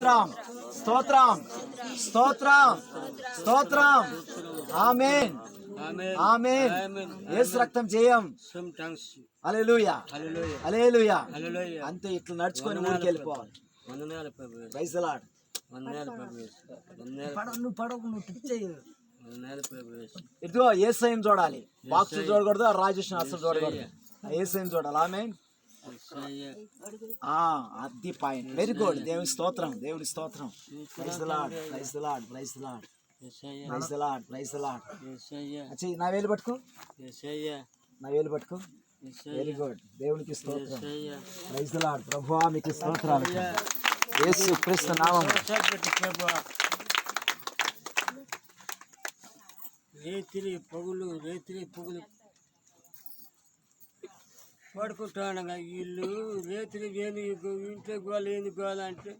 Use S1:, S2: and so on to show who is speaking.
S1: స్తోత్రం స్తోత్రం స్తోత్రం ఆమెన్.
S2: ఆమేన్.
S1: ఆమెన్.
S2: ఆమేన్.
S1: యేసు రక్తం జయం.
S2: సమ్ థాంక్స్
S1: హల్లెలూయా.
S2: హల్లెలూయా.
S1: హల్లెలూయా.
S2: హల్లెలూయా.
S1: అంతే ఇట్లా నడుచుకొని ఊరికి వెళ్ళిపోవాలి.
S2: వందనాల ప్రభు.
S1: ప్రైజ్ లాడ్
S2: వందనాల ప్రభు. వందనాల
S1: పడవ నువ్వు పడవ నువ్వు పిచ్చేయి ఇదిగో ఏసైని చూడాలి. బాక్స్ చూడకూడదు రాజేష్ అసలు చూడకూడదు. ఏసైని చూడాలి. ఆమె
S2: యేసయ్య
S1: ఆ అది పాయింట్ వెరీ గుడ్ దేవుని స్తోత్రం దేవుని స్తోత్రం. Praise Lord praise Lord praise Lord
S2: యేసయ్య
S1: ప్రైజ్ లాడ్ ప్రైజ్ లాడ్
S2: యేసయ్య
S1: అచ్చి నా వేలు పట్టుకో.
S2: యేసయ్య
S1: నా వేలు పట్టుకో. వెరీ గుడ్ దేవునికి స్తోత్రం.
S2: యేసయ్య
S1: ప్రైజ్ లాడ్ ప్రభువా మీకు స్తోత్రాలు. యేసు క్రీస్తు నామం.
S2: సబ్జెక్ట్ ప్రభు రేతిరి పగులు రేతిరి పొగులు. పడుకుంటాను ఇల్లు రేతులు ఏంది ఇంట్లో గోల ఏంది గోల అంటే